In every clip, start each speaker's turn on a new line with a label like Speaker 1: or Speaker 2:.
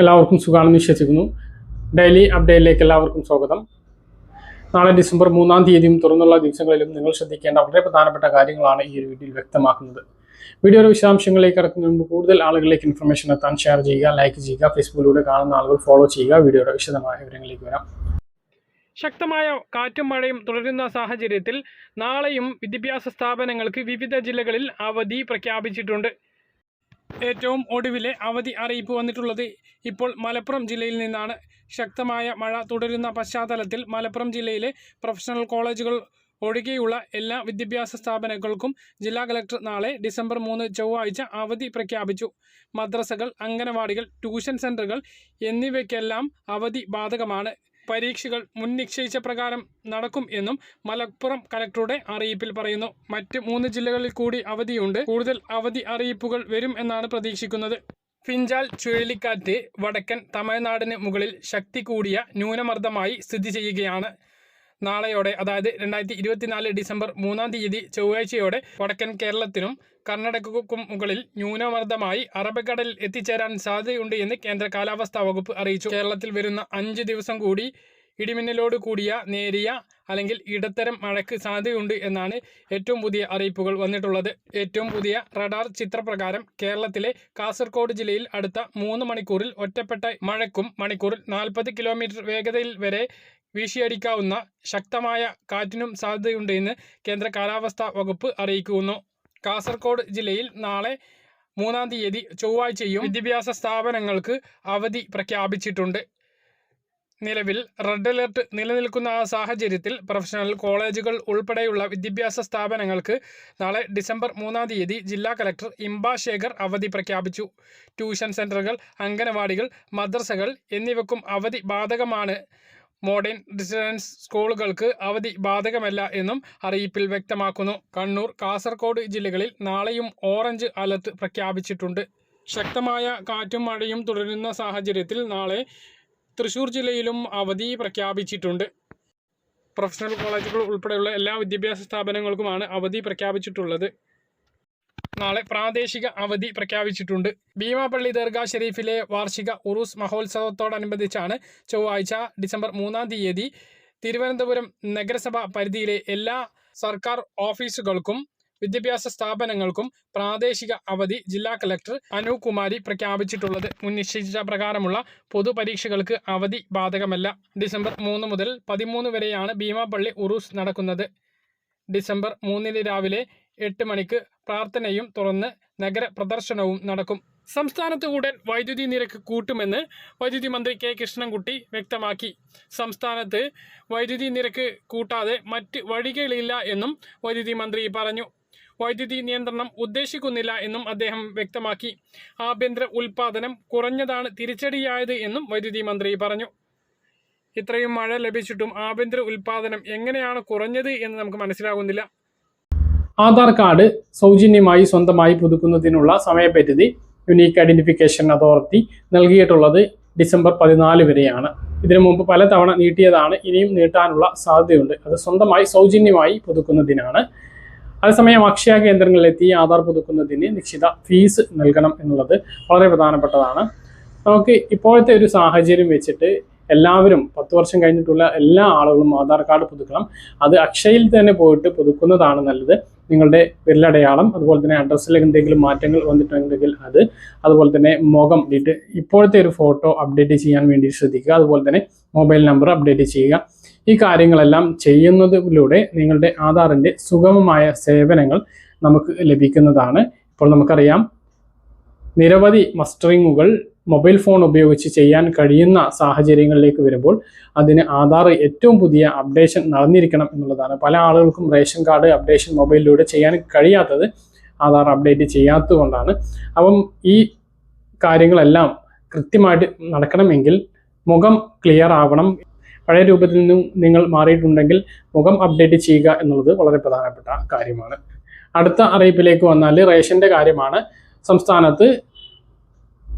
Speaker 1: എല്ലാവർക്കും സുഖമാണെന്ന് വിശ്വസിക്കുന്നു. ഡെയിലി അപ്ഡേറ്റിലേക്ക് എല്ലാവർക്കും സ്വാഗതം. നാളെ ഡിസംബർ മൂന്നാം തീയതിയും തുറന്നുള്ള ദിവസങ്ങളിലും നിങ്ങൾ ശ്രദ്ധിക്കേണ്ട വളരെ പ്രധാനപ്പെട്ട കാര്യങ്ങളാണ് ഈ ഒരു വീഡിയോയിൽ വ്യക്തമാക്കുന്നത്. വീഡിയോയുടെ വിശദാംശങ്ങളിലേക്ക് ഇറക്കുന്നതിന് മുമ്പ് കൂടുതൽ ആളുകളിലേക്ക് ഇൻഫർമേഷൻ എത്താൻ ഷെയർ ചെയ്യുക ലൈക്ക് ചെയ്യുക ഫേസ്ബുക്കിലൂടെ കാണുന്ന ആളുകൾ ഫോളോ ചെയ്യുക വീഡിയോയുടെ വിശദമായ വിവരങ്ങളിലേക്ക് വരാം.
Speaker 2: ശക്തമായ കാറ്റും മഴയും തുടരുന്ന സാഹചര്യത്തിൽ നാളെയും വിദ്യാഭ്യാസ സ്ഥാപനങ്ങൾക്ക് വിവിധ ജില്ലകളിൽ അവധി പ്രഖ്യാപിച്ചിട്ടുണ്ട്. ഏറ്റവും ഒടുവിലെ അവധി അറിയിപ്പ് വന്നിട്ടുള്ളത് ഇപ്പോൾ മലപ്പുറം ജില്ലയിൽ നിന്നാണ്. ശക്തമായ മഴ തുടരുന്ന പശ്ചാത്തലത്തിൽ മലപ്പുറം ജില്ലയിലെ പ്രൊഫഷണൽ കോളേജുകൾ ഒഴികെയുള്ള എല്ലാ വിദ്യാഭ്യാസ സ്ഥാപനങ്ങൾക്കും ജില്ലാ കലക്ടർ നാളെ ഡിസംബർ മൂന്ന് ചൊവ്വാഴ്ച അവധി പ്രഖ്യാപിച്ചു. മദ്രസകൾ അംഗനവാടികൾ ട്യൂഷൻ സെന്ററുകൾ എന്നിവയ്ക്കെല്ലാം അവധി ബാധകമാണ്. പരീക്ഷകൾ മുൻ നിശ്ചയിച്ച പ്രകാരം നടക്കും എന്നും മലപ്പുറം കലക്ടറുടെ അറിയിപ്പിൽ പറയുന്നു. മറ്റ് മൂന്ന് ജില്ലകളിൽ കൂടി അവധിയുണ്ട്. കൂടുതൽ അവധി അറിയിപ്പുകൾ വരും എന്നാണ് പ്രതീക്ഷിക്കുന്നത്. ഫിഞ്ചാൽ ചുഴലിക്കാറ്റ് വടക്കൻ തമിഴ്നാടിന് മുകളിൽ ശക്തി കൂടിയ ന്യൂനമർദ്ദമായി സ്ഥിതി ചെയ്യുകയാണ്. നാളെയോടെ അതായത് രണ്ടായിരത്തി ഇരുപത്തിനാല് ഡിസംബർ മൂന്നാം തീയതി ചൊവ്വാഴ്ചയോടെ വടക്കൻ കേരളത്തിനും കർണാടകക്കും മുകളിൽ ന്യൂനമർദ്ദമായി അറബിക്കടലിൽ എത്തിച്ചേരാൻ സാധ്യതയുണ്ട് എന്ന് കേന്ദ്ര കാലാവസ്ഥാ വകുപ്പ് അറിയിച്ചു. കേരളത്തിൽ വരുന്ന അഞ്ച് ദിവസം കൂടി ഇടിമിന്നലോട് കൂടിയ നേരിയ അല്ലെങ്കിൽ ഇടത്തരം മഴയ്ക്ക് സാധ്യതയുണ്ട് എന്നാണ് ഏറ്റവും പുതിയ അറിയിപ്പുകൾ വന്നിട്ടുള്ളത്. ഏറ്റവും പുതിയ റഡാർ ചിത്രപ്രകാരം കേരളത്തിലെ കാസർഗോഡ് ജില്ലയിൽ അടുത്ത മൂന്ന് മണിക്കൂറിൽ ഒറ്റപ്പെട്ട മഴയ്ക്കും മണിക്കൂറിൽ നാൽപ്പത് കിലോമീറ്റർ വേഗതയിൽ വരെ വീശിയടിക്കാവുന്ന ശക്തമായ കാറ്റിനും സാധ്യതയുണ്ട് എന്ന് കേന്ദ്ര കാലാവസ്ഥാ വകുപ്പ് അറിയിക്കുന്നു. കാസർഗോഡ് ജില്ലയിൽ നാളെ മൂന്നാം തീയതി ചൊവ്വാഴ്ചയും വിദ്യാഭ്യാസ സ്ഥാപനങ്ങൾക്ക് അവധി പ്രഖ്യാപിച്ചിട്ടുണ്ട്. നിലവിൽ റെഡ് അലർട്ട് നിലനിൽക്കുന്ന ആ സാഹചര്യത്തിൽ പ്രൊഫഷണൽ കോളേജുകൾ ഉൾപ്പെടെയുള്ള വിദ്യാഭ്യാസ സ്ഥാപനങ്ങൾക്ക് നാളെ ഡിസംബർ മൂന്നാം തീയതി ജില്ലാ കലക്ടർ ഇംബ ശേഖർ അവധി പ്രഖ്യാപിച്ചു. ട്യൂഷൻ സെന്ററുകൾ അംഗനവാടികൾ മദ്രസകൾ എന്നിവക്കും അവധി ബാധകമാണ്. മോഡേൺ റെസിഡൻസ് സ്കൂളുകൾക്ക് അവധി ബാധകമല്ല എന്നും അറിയിപ്പിൽ വ്യക്തമാക്കുന്നു. കണ്ണൂർ കാസർഗോഡ് ജില്ലകളിൽ നാളെയും ഓറഞ്ച് അലർട്ട് പ്രഖ്യാപിച്ചിട്ടുണ്ട്. ശക്തമായ കാറ്റും മഴയും തുടരുന്ന സാഹചര്യത്തിൽ നാളെ തൃശൂർ ജില്ലയിലും അവധി പ്രഖ്യാപിച്ചിട്ടുണ്ട്. പ്രൊഫഷണൽ കോളേജുകൾ ഉൾപ്പെടെയുള്ള എല്ലാ വിദ്യാഭ്യാസ സ്ഥാപനങ്ങൾക്കുമാണ് അവധി പ്രഖ്യാപിച്ചിട്ടുള്ളത്. നാളെ പ്രാദേശിക അവധി പ്രഖ്യാപിച്ചിട്ടുണ്ട്. ഭീമാപള്ളി ദർഗാ ഷെരീഫിലെ വാർഷിക ഉറൂസ് മഹോത്സവത്തോടനുബന്ധിച്ചാണ് ചൊവ്വാഴ്ച ഡിസംബർ മൂന്നാം തീയതി തിരുവനന്തപുരം നഗരസഭ പരിധിയിലെ എല്ലാ സർക്കാർ ഓഫീസുകൾക്കും വിദ്യാഭ്യാസ സ്ഥാപനങ്ങൾക്കും പ്രാദേശിക അവധി ജില്ലാ കലക്ടർ അനൂപ് കുമാരി പ്രഖ്യാപിച്ചിട്ടുള്ളത്. മുൻ നിശ്ചയിച്ച പ്രകാരമുള്ള പൊതുപരീക്ഷകൾക്ക് അവധി ബാധകമല്ല. ഡിസംബർ മൂന്ന് മുതൽ പതിമൂന്ന് വരെയാണ് ഭീമാപള്ളി ഉറൂസ് നടക്കുന്നത്. ഡിസംബർ മൂന്നിന് രാവിലെ എട്ട് മണിക്ക് പ്രാർത്ഥനയും തുറന്ന് നഗര പ്രദർശനവും നടക്കും. സംസ്ഥാനത്ത് ഉടൻ വൈദ്യുതി നിരക്ക് കൂട്ടുമെന്ന് വൈദ്യുതി മന്ത്രി കെ കൃഷ്ണൻകുട്ടി വ്യക്തമാക്കി. സംസ്ഥാനത്ത് വൈദ്യുതി നിരക്ക് കൂട്ടാതെ മറ്റ് വഴികളില്ല എന്നും വൈദ്യുതി മന്ത്രി പറഞ്ഞു. വൈദ്യുതി നിയന്ത്രണം ഉദ്ദേശിക്കുന്നില്ല എന്നും അദ്ദേഹം വ്യക്തമാക്കി. ആഭ്യന്തര ഉൽപാദനം കുറഞ്ഞതാണ് തിരിച്ചടിയായത് എന്നും വൈദ്യുതി മന്ത്രി പറഞ്ഞു. ഇത്രയും മഴ ലഭിച്ചിട്ടും ആഭ്യന്തര ഉൽപാദനം എങ്ങനെയാണ് കുറഞ്ഞത് എന്ന് നമുക്ക് മനസ്സിലാകുന്നില്ല.
Speaker 1: ആധാർ കാർഡ് സൗജന്യമായി സ്വന്തമായി പുതുക്കുന്നതിനുള്ള സമയപരിധി യുണീക്ക് ഐഡന്റിഫിക്കേഷൻ അതോറിറ്റി നൽകിയിട്ടുള്ളത് ഡിസംബർ പതിനാല് വരെയാണ്. ഇതിനു മുമ്പ് പലതവണ നീട്ടിയതാണ് ഇനിയും നീട്ടാനുള്ള സാധ്യതയുണ്ട്. അത് സ്വന്തമായി സൗജന്യമായി പുതുക്കുന്നതിനാണ്. അതേസമയം അക്ഷയ കേന്ദ്രങ്ങളിലെത്തി ആധാർ പുതുക്കുന്നതിന് നിശ്ചിത ഫീസ് നൽകണം എന്നുള്ളത് വളരെ പ്രധാനപ്പെട്ടതാണ്. നമുക്ക് ഇപ്പോഴത്തെ ഒരു സാഹചര്യം വെച്ചിട്ട് എല്ലാവരും പത്ത് വർഷം കഴിഞ്ഞിട്ടുള്ള എല്ലാ ആളുകളും ആധാർ കാർഡ് പുതുക്കണം. അത് അക്ഷയയിൽ തന്നെ പോയിട്ട് പുതുക്കുന്നതാണ് നല്ലത്. നിങ്ങളുടെ വിരലടയാളം അതുപോലെ തന്നെ അഡ്രസ്സിൽ എന്തെങ്കിലും മാറ്റങ്ങൾ വന്നിട്ടുണ്ടെങ്കിൽ അത് അതുപോലെ തന്നെ മുഖം ഇപ്പോഴത്തെ ഒരു ഫോട്ടോ അപ്ഡേറ്റ് ചെയ്യാൻ വേണ്ടി ശ്രദ്ധിക്കുക. അതുപോലെ തന്നെ മൊബൈൽ നമ്പർ അപ്ഡേറ്റ് ചെയ്യുക. ഈ കാര്യങ്ങളെല്ലാം ചെയ്യുന്നതിലൂടെ നിങ്ങളുടെ ആധാറിന്റെ സുഗമമായ സേവനങ്ങൾ നമുക്ക് ലഭിക്കുന്നതാണ്. ഇപ്പോൾ നമുക്കറിയാം നിരവധി മസ്റ്ററിങ്ങുകൾ മൊബൈൽ ഫോൺ ഉപയോഗിച്ച് ചെയ്യാൻ കഴിയുന്ന സാഹചര്യങ്ങളിലേക്ക് വരുമ്പോൾ അതിന് ആധാർ ഏറ്റവും പുതിയ അപ്ഡേഷൻ നടന്നിരിക്കണം എന്നുള്ളതാണ്. പല ആളുകൾക്കും റേഷൻ കാർഡ് അപ്ഡേഷൻ മൊബൈലിലൂടെ ചെയ്യാൻ കഴിയാത്തത് ആധാർ അപ്ഡേറ്റ് ചെയ്യാത്തതുകൊണ്ടാണ്. അപ്പം ഈ കാര്യങ്ങളെല്ലാം കൃത്യമായിട്ട് നടക്കണമെങ്കിൽ മുഖം ക്ലിയർ ആവണം. പഴയ രൂപത്തിൽ നിന്നും നിങ്ങൾ മാറിയിട്ടുണ്ടെങ്കിൽ മുഖം അപ്ഡേറ്റ് ചെയ്യുക എന്നുള്ളത് വളരെ പ്രധാനപ്പെട്ട കാര്യമാണ്. അടുത്ത അറിയിപ്പിലേക്ക് വന്നാൽ റേഷന്റെ കാര്യമാണ്. സംസ്ഥാനത്ത്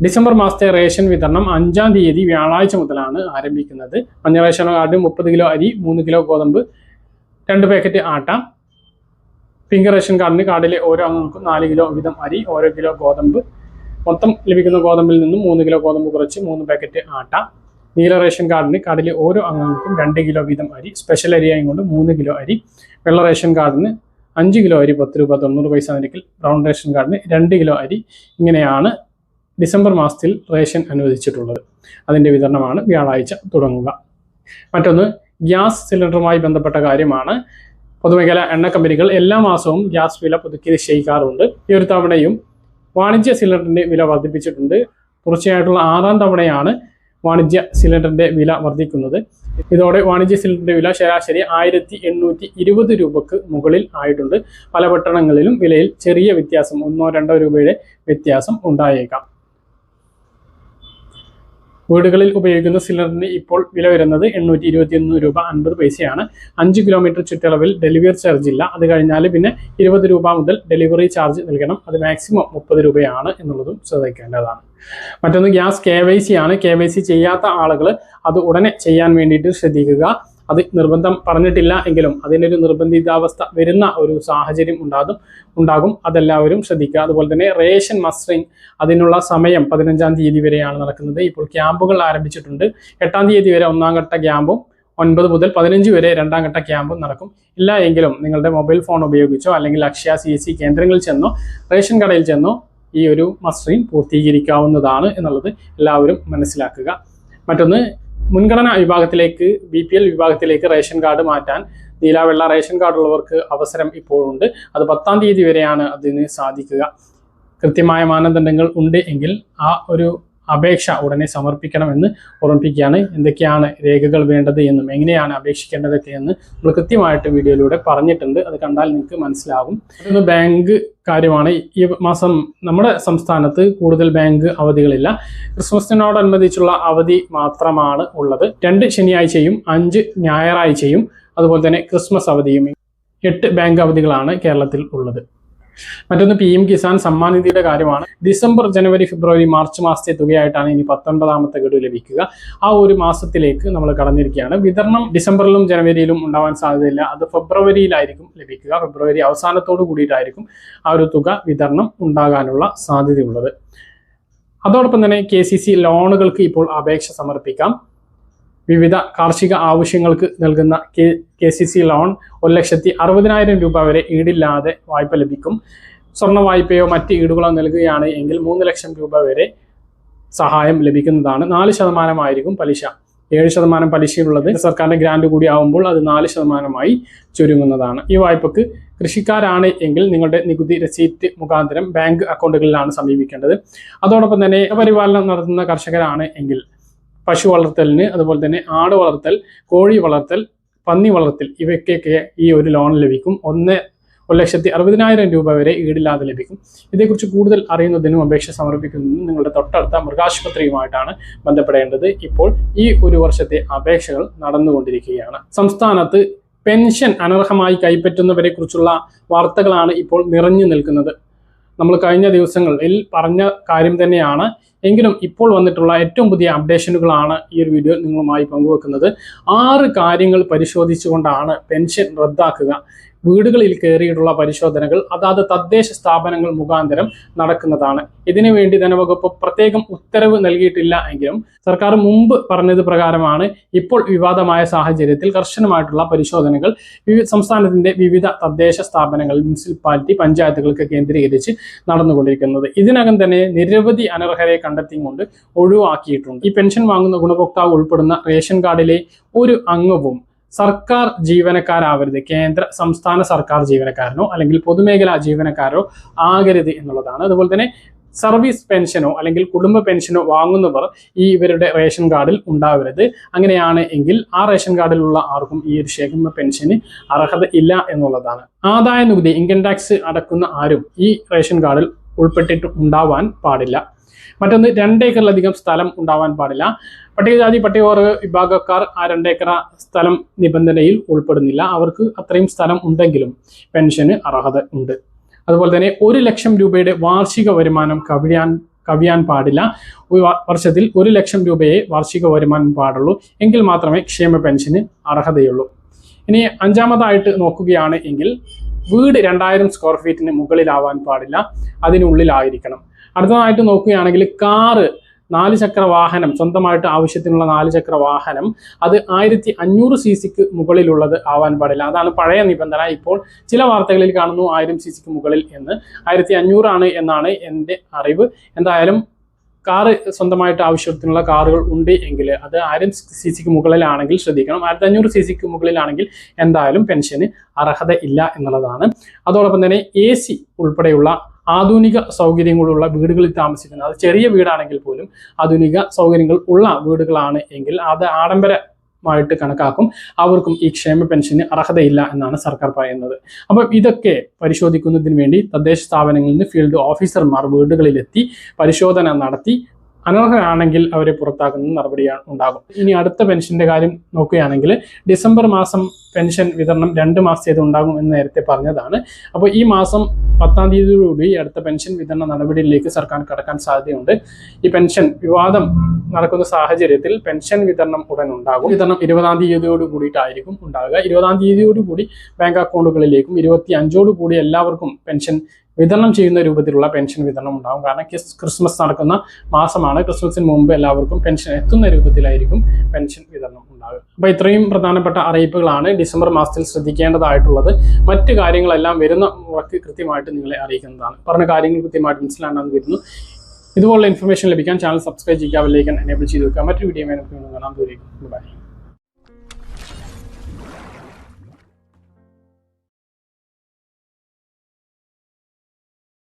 Speaker 1: ഡിസംബർ മാസത്തെ റേഷൻ വിതരണം അഞ്ചാം തീയതി വ്യാഴാഴ്ച മുതലാണ് ആരംഭിക്കുന്നത്. മഞ്ഞ റേഷൻ കാർഡ് മുപ്പത് കിലോ അരി മൂന്ന് കിലോ ഗോതമ്പ് രണ്ട് പാക്കറ്റ് ആട്ട. പിങ്ക് റേഷൻ കാർഡിന് കാർഡിലെ ഓരോ അംഗങ്ങൾക്കും നാല് കിലോ വീതം അരി ഓരോ കിലോ ഗോതമ്പ്.
Speaker 2: മൊത്തം ലഭിക്കുന്ന ഗോതമ്പിൽ നിന്നും മൂന്ന് കിലോ ഗോതമ്പ് കുറച്ച് മൂന്ന് പാക്കറ്റ് ആട്ട. നീല റേഷൻ കാർഡിന് കാർഡിലെ ഓരോ അംഗങ്ങൾക്കും രണ്ട് കിലോ വീതം അരി സ്പെഷ്യൽ അരിയായും കൊണ്ട് മൂന്ന് കിലോ അരി. വെള്ള റേഷൻ കാർഡിന് അഞ്ച് കിലോ അരി പത്ത് രൂപ തൊണ്ണൂറ് പൈസ നിരക്കിൽ. ബ്രൗൺ റേഷൻ കാർഡിന് രണ്ട് കിലോ അരി. ഇങ്ങനെയാണ് ഡിസംബർ മാസത്തിൽ റേഷൻ അനുവദിച്ചിട്ടുള്ളത്. അതിന്റെ വിതരണമാണ് വ്യാഴാഴ്ച തുടങ്ങുക. മറ്റൊന്ന് ഗ്യാസ് സിലിണ്ടറുമായി ബന്ധപ്പെട്ട കാര്യമാണ്. പൊതുമേഖല എണ്ണ കമ്പനികൾ എല്ലാ മാസവും ഗ്യാസ് വില പുതുക്കി നിശ്ചയിക്കാറുണ്ട് ഈ ഒരു തവണയും വാണിജ്യ സിലിണ്ടറിന്റെ വില വർദ്ധിപ്പിച്ചിട്ടുണ്ട്. തുടർച്ചയായിട്ടുള്ള ആറാം തവണയാണ് വാണിജ്യ സിലിണ്ടറിന്റെ വില വർദ്ധിക്കുന്നത്. ഇതോടെ വാണിജ്യ സിലിണ്ടറിന്റെ വില ശരാശരി ആയിരത്തി എണ്ണൂറ്റി ഇരുപത് രൂപക്ക് മുകളിൽ ആയിട്ടുണ്ട്. പല പട്ടണങ്ങളിലും വിലയിൽ ചെറിയ വ്യത്യാസം ഒന്നോ രണ്ടോ രൂപയുടെ വ്യത്യാസം ഉണ്ടായേക്കാം. വീടുകളിൽ ഉപയോഗിക്കുന്ന സിലിണ്ടറിന് ഇപ്പോൾ വില വരുന്നത് എണ്ണൂറ്റി ഇരുപത്തിയൊന്ന് രൂപ അൻപത് പൈസയാണ്. അഞ്ച് കിലോമീറ്റർ ചുറ്റളവിൽ ഡെലിവറി ചാർജ് ഇല്ല. അത് കഴിഞ്ഞാൽ പിന്നെ ഇരുപത് രൂപ മുതൽ ഡെലിവറി ചാർജ് നൽകണം. അത് മാക്സിമം മുപ്പത് രൂപയാണ് എന്നുള്ളതും ശ്രദ്ധിക്കേണ്ടതാണ്. മറ്റൊന്ന് ഗ്യാസ് കെ വൈ സി ആണ്. കെ വൈ സി ചെയ്യാത്ത ആളുകൾ അത് ഉടനെ ചെയ്യാൻ വേണ്ടിയിട്ട് ശ്രദ്ധിക്കുക. അത് നിർബന്ധം പറഞ്ഞിട്ടില്ല എങ്കിലും അതിനൊരു നിർബന്ധിതാവസ്ഥ വരുന്ന ഒരു സാഹചര്യം ഉണ്ടാകും ഉണ്ടാകും. അതെല്ലാവരും ശ്രദ്ധിക്കുക. അതുപോലെ തന്നെ റേഷൻ മസ്റ്ററിംഗ് അതിനുള്ള സമയം പതിനഞ്ചാം തീയതി വരെയാണ് നടക്കുന്നത്. ഇപ്പോൾ ക്യാമ്പുകൾ ആരംഭിച്ചിട്ടുണ്ട്. എട്ടാം തീയതി വരെ ഒന്നാം ഘട്ട ക്യാമ്പും ഒൻപത് മുതൽ പതിനഞ്ച് വരെ രണ്ടാം ഘട്ട ക്യാമ്പും നടക്കും. ഇല്ല എങ്കിലും നിങ്ങളുടെ മൊബൈൽ ഫോൺ ഉപയോഗിച്ചോ അല്ലെങ്കിൽ അക്ഷയ സി എസ് സി കേന്ദ്രങ്ങളിൽ ചെന്നോ റേഷൻ കടയിൽ ചെന്നോ ഈ ഒരു മസ്റ്ററിംഗ് പൂർത്തീകരിക്കാവുന്നതാണ് എന്നുള്ളത് എല്ലാവരും മനസ്സിലാക്കുക. മറ്റൊന്ന് മുൻഗണനാ വിഭാഗത്തിലേക്ക് ബി പി എൽ വിഭാഗത്തിലേക്ക് റേഷൻ കാർഡ് മാറ്റാൻ നീലാവെള്ള റേഷൻ കാർഡ് ഉള്ളവർക്ക് അവസരം ഇപ്പോഴുണ്ട്. അത് പത്താം തീയതി വരെയാണ് അതിന് സാധിക്കുക. കൃത്യമായ മാനദണ്ഡങ്ങൾ ഉണ്ട് എങ്കിൽ ആ ഒരു അപേക്ഷ ഉടനെ സമർപ്പിക്കണമെന്ന് ഓർമ്മിപ്പിക്കുകയാണ്. എന്തൊക്കെയാണ് രേഖകൾ വേണ്ടത് എന്നും എങ്ങനെയാണ് അപേക്ഷിക്കേണ്ടതൊക്കെ എന്ന് നമ്മൾ കൃത്യമായിട്ട് വീഡിയോയിലൂടെ പറഞ്ഞിട്ടുണ്ട്. അത് കണ്ടാൽ നിങ്ങൾക്ക് മനസ്സിലാകും. അതൊന്ന് ബാങ്ക് കാര്യമാണ്. ഈ മാസം നമ്മുടെ സംസ്ഥാനത്ത് കൂടുതൽ ബാങ്ക് അവധികളില്ല. ക്രിസ്മസിനോടനുബന്ധിച്ചുള്ള അവധി മാത്രമാണ് ഉള്ളത്. രണ്ട് ശനിയാഴ്ചയും അഞ്ച് ഞായറാഴ്ചയും അതുപോലെ തന്നെ ക്രിസ്മസ് അവധിയും എട്ട് ബാങ്ക് അവധികളാണ് കേരളത്തിൽ ഉള്ളത്. മറ്റൊന്ന് പി എം കിസാൻ സമ്മാൻ നിധിയുടെ കാര്യമാണ്. ഡിസംബർ ജനുവരി ഫെബ്രുവരി മാർച്ച് മാസത്തെ തുകയായിട്ടാണ് ഇനി പത്തൊൻപതാമത്തെ ഗഡു ലഭിക്കുക. ആ ഒരു മാസത്തിലേക്ക് നമ്മൾ കടന്നിരിക്കുകയാണ്. വിതരണം ഡിസംബറിലും ജനുവരിയിലും ഉണ്ടാവാൻ സാധ്യതയില്ല. അത് ഫെബ്രുവരിയിലായിരിക്കും ലഭിക്കുക. ഫെബ്രുവരി അവസാനത്തോടു കൂടിയിട്ടായിരിക്കും ആ ഒരു തുക വിതരണം ഉണ്ടാകാനുള്ള സാധ്യതയുള്ളത്. അതോടൊപ്പം തന്നെ കെ സി സി ലോണുകൾക്ക് ഇപ്പോൾ അപേക്ഷ സമർപ്പിക്കാം. വിവിധ കാർഷിക ആവശ്യങ്ങൾക്ക് നൽകുന്ന കെ കെ ലോൺ ഒരു ലക്ഷത്തി അറുപതിനായിരം രൂപ വരെ ഈടില്ലാതെ വായ്പ ലഭിക്കും. സ്വർണ വായ്പയോ മറ്റ് ഈടുകളോ നൽകുകയാണ് എങ്കിൽ മൂന്ന് ലക്ഷം രൂപ വരെ സഹായം ലഭിക്കുന്നതാണ്. നാല് ശതമാനമായിരിക്കും പലിശ. ഏഴ് ശതമാനം പലിശയുള്ളത് സർക്കാരിന്റെ ഗ്രാൻഡ് കൂടി ആവുമ്പോൾ അത് നാല് ശതമാനമായി ചുരുങ്ങുന്നതാണ്. ഈ വായ്പക്ക് കൃഷിക്കാരാണ് എങ്കിൽ നിങ്ങളുടെ നികുതി രസീറ്റ് മുഖാന്തരം ബാങ്ക് അക്കൗണ്ടുകളിലാണ് സമീപിക്കേണ്ടത്. അതോടൊപ്പം തന്നെ പരിപാലനം നടത്തുന്ന കർഷകരാണ് എങ്കിൽ പശു വളർത്തലിന് അതുപോലെ തന്നെ ആട് വളർത്തൽ കോഴി വളർത്തൽ പന്നി വളർത്തൽ ഇവയ്ക്കൊക്കെ ഈ ഒരു ലോൺ ലഭിക്കും. ഒന്ന് ഒരു ലക്ഷത്തി അറുപതിനായിരം രൂപ വരെ ഈടില്ലാതെ ലഭിക്കും. ഇതേക്കുറിച്ച് കൂടുതൽ അറിയുന്നതിനും അപേക്ഷ സമർപ്പിക്കുന്നതിനും നിങ്ങളുടെ തൊട്ടടുത്ത മൃഗാശുപത്രിയുമായിട്ടാണ് ബന്ധപ്പെടേണ്ടത്. ഇപ്പോൾ ഈ ഒരു വർഷത്തെ അപേക്ഷകൾ നടന്നുകൊണ്ടിരിക്കുകയാണ്. സംസ്ഥാനത്ത് പെൻഷൻ അനർഹമായി കൈപ്പറ്റുന്നവരെ കുറിച്ചുള്ള വാർത്തകളാണ് ഇപ്പോൾ നിറഞ്ഞു നിൽക്കുന്നത്. നമ്മൾ കഴിഞ്ഞ ദിവസങ്ങളിൽ പറഞ്ഞ കാര്യം തന്നെയാണ്. എങ്കിലും ഇപ്പോൾ വന്നിട്ടുള്ള ഏറ്റവും പുതിയ അപ്ഡേഷനുകളാണ് ഈ ഒരു വീഡിയോ നിങ്ങളുമായി പങ്കുവെക്കുന്നത്. ആറ് കാര്യങ്ങൾ പരിശോധിച്ചുകൊണ്ടാണ് പെൻഷൻ റദ്ദാക്കുക വീടുകളിൽ കയറിയിട്ടുള്ള പരിശോധനകൾ അതാത് തദ്ദേശ സ്ഥാപനങ്ങൾ മുഖാന്തരം നടക്കുന്നതാണ്. ഇതിനു വേണ്ടി ധനവകുപ്പ് പ്രത്യേകം ഉത്തരവ് നൽകിയിട്ടില്ല എങ്കിലും സർക്കാർ മുമ്പ് പറഞ്ഞത് പ്രകാരമാണ് ഇപ്പോൾ വിവാദമായ സാഹചര്യത്തിൽ കർശനമായിട്ടുള്ള പരിശോധനകൾ സംസ്ഥാനത്തിന്റെ വിവിധ തദ്ദേശ സ്ഥാപനങ്ങൾ മുനിസിപ്പാലിറ്റി പഞ്ചായത്തുകൾക്ക് കേന്ദ്രീകരിച്ച് നടന്നുകൊണ്ടിരിക്കുന്നത്. ഇതിനകം തന്നെ നിരവധി അനർഹരെ കണ്ടെത്തി കൊണ്ട് ഒഴിവാക്കിയിട്ടുണ്ട്. ഈ പെൻഷൻ വാങ്ങുന്ന ഗുണഭോക്താവ് ഉൾപ്പെടുന്ന റേഷൻ കാർഡിലെ ഒരു അംഗവും സർക്കാർ ജീവനക്കാരാവരുത്. കേന്ദ്ര സംസ്ഥാന സർക്കാർ ജീവനക്കാരനോ അല്ലെങ്കിൽ പൊതുമേഖലാ ജീവനക്കാരോ ആകരുത് എന്നുള്ളതാണ്. അതുപോലെ തന്നെ സർവീസ് പെൻഷനോ അല്ലെങ്കിൽ കുടുംബ പെൻഷനോ വാങ്ങുന്നവർ ഈ ഇവരുടെ റേഷൻ കാർഡിൽ ഉണ്ടാവരുത്. അങ്ങനെയാണ് എങ്കിൽ ആ റേഷൻ കാർഡിലുള്ള ആർക്കും ഈ ഒരു ശേഖരണ പെൻഷന് അർഹത ഇല്ല എന്നുള്ളതാണ്. ആദായ നികുതി ഇൻകം ടാക്സ് അടക്കുന്ന ആരും ഈ റേഷൻ കാർഡിൽ ഉൾപ്പെട്ടിട്ട് ഉണ്ടാവാൻ പാടില്ല. മറ്റൊന്ന് രണ്ടേക്കറിലധികം സ്ഥലം ഉണ്ടാവാൻ പാടില്ല. പട്ടികജാതി പട്ടികവർഗ വിഭാഗക്കാർ ആ രണ്ടേക്കറ സ്ഥലം നിബന്ധനയിൽ ഉൾപ്പെടുന്നില്ല. അവർക്ക് അത്രയും സ്ഥലം ഉണ്ടെങ്കിലും പെൻഷന് അർഹത ഉണ്ട്. അതുപോലെ തന്നെ ഒരു ലക്ഷം രൂപയുടെ വാർഷിക വരുമാനം കവിയാൻ കവിയാൻ പാടില്ല. വർഷത്തിൽ ഒരു ലക്ഷം രൂപയെ വാർഷിക വരുമാനം പാടുള്ളൂ. എങ്കിൽ മാത്രമേ ക്ഷേമ പെൻഷന് അർഹതയുള്ളൂ. ഇനി അഞ്ചാമതായിട്ട് നോക്കുകയാണ് എങ്കിൽ വീട് രണ്ടായിരം സ്ക്വയർ ഫീറ്റിന് മുകളിലാവാൻ പാടില്ല. അതിനുള്ളിലായിരിക്കണം. അടുത്തതായിട്ട് നോക്കുകയാണെങ്കിൽ കാറ് നാല് ചക്ര വാഹനം സ്വന്തമായിട്ട് ആവശ്യത്തിനുള്ള നാല് ചക്ര വാഹനം അത് ആയിരത്തി അഞ്ഞൂറ് സി സിക്ക് മുകളിലുള്ളത് ആവാൻ പാടില്ല. അതാണ് പഴയ നിബന്ധന. ഇപ്പോൾ ചില വാർത്തകളിൽ കാണുന്നു ആയിരം സി സിക്ക് മുകളിൽ എന്ന്. ആയിരത്തി അഞ്ഞൂറാണ് എന്നാണ് എന്റെ അറിവ്. എന്തായാലും കാറ് സ്വന്തമായിട്ട് ആവശ്യത്തിനുള്ള കാറുകൾ ഉണ്ട് എങ്കിൽ അത് ആയിരം സി സിക്ക് മുകളിലാണെങ്കിൽ ശ്രദ്ധിക്കണം. ആയിരത്തി അഞ്ഞൂറ് സി സിക്ക് മുകളിലാണെങ്കിൽ എന്തായാലും പെൻഷന് അർഹത ഇല്ല എന്നുള്ളതാണ്. അതോടൊപ്പം തന്നെ എ സി ഉൾപ്പെടെയുള്ള ആധുനിക സൗകര്യങ്ങളുള്ള വീടുകളിൽ താമസിക്കുന്നത്. അത് ചെറിയ വീടാണെങ്കിൽ പോലും ആധുനിക സൗകര്യങ്ങൾ ഉള്ള വീടുകളാണ് എങ്കിൽ അത് ആഡംബരമായിട്ട് കണക്കാക്കും. അവർക്കും ഈ ക്ഷേമ പെൻഷന് അർഹതയില്ല എന്നാണ് സർക്കാർ പറയുന്നത്. അപ്പം ഇതൊക്കെ പരിശോധിക്കുന്നതിന് വേണ്ടി തദ്ദേശ സ്ഥാപനങ്ങളിൽ നിന്ന് ഫീൽഡ് ഓഫീസർമാർ വീടുകളിലെത്തി പരിശോധന നടത്തി അനർഹരാണെങ്കിൽ അവരെ പുറത്താക്കുന്ന നടപടി ഉണ്ടാകും. ഇനി അടുത്ത പെൻഷന്റെ കാര്യം നോക്കുകയാണെങ്കിൽ ഡിസംബർ മാസം പെൻഷൻ വിതരണം രണ്ട് മാസത്തേത് ഉണ്ടാകും എന്ന് നേരത്തെ പറഞ്ഞതാണ്. അപ്പോൾ ഈ മാസം പത്താം തീയതിയോടുകൂടി അടുത്ത പെൻഷൻ വിതരണ നടപടിയിലേക്ക് സർക്കാർ കടക്കാൻ സാധ്യതയുണ്ട്. ഈ പെൻഷൻ വിവാദം നടക്കുന്ന സാഹചര്യത്തിൽ പെൻഷൻ വിതരണം ഉടൻ ഉണ്ടാകും. വിതരണം ഇരുപതാം തീയതിയോട് കൂടിയിട്ടായിരിക്കും ഉണ്ടാകുക. ഇരുപതാം തീയതിയോടുകൂടി ബാങ്ക് അക്കൗണ്ടുകളിലേക്കും ഇരുപത്തി അഞ്ചോട് കൂടി എല്ലാവർക്കും പെൻഷൻ വിതരണം ചെയ്യുന്ന രൂപത്തിലുള്ള പെൻഷൻ വിതരണം ഉണ്ടാകും കാരണം ക്രിസ്മസ് നടക്കുന്ന മാസമാണ്. ക്രിസ്മസിന് മുമ്പ് എല്ലാവർക്കും പെൻഷൻ എത്തുന്ന രൂപത്തിലായിരിക്കും പെൻഷൻ വിതരണം ഉണ്ടാകുക അപ്പോൾ ഇത്രയും പ്രധാനപ്പെട്ട അറിയിപ്പുകളാണ് ഡിസംബർ മാസത്തിൽ ശ്രദ്ധിക്കേണ്ടതായിട്ടുള്ളത്. മറ്റ് കാര്യങ്ങളെല്ലാം വരുന്ന ഉറക്ക് കൃത്യമായിട്ട് നിങ്ങളെ അറിയിക്കുന്നതാണ്. പറഞ്ഞ കാര്യങ്ങൾ കൃത്യമായിട്ട് മനസ്സിലാണെന്ന് വരുന്നു. ഇതുപോലുള്ള ഇൻഫർമേഷൻ ലഭിക്കാൻ ചാനൽ സബ്സ്ക്രൈബ് ചെയ്യുക ബെല്ലൈക്കൻ എനേബിൾ ചെയ്ത് വെക്കുക. മറ്റൊരു വീഡിയോ കാണാൻ ദൂരേക്കും ബൈ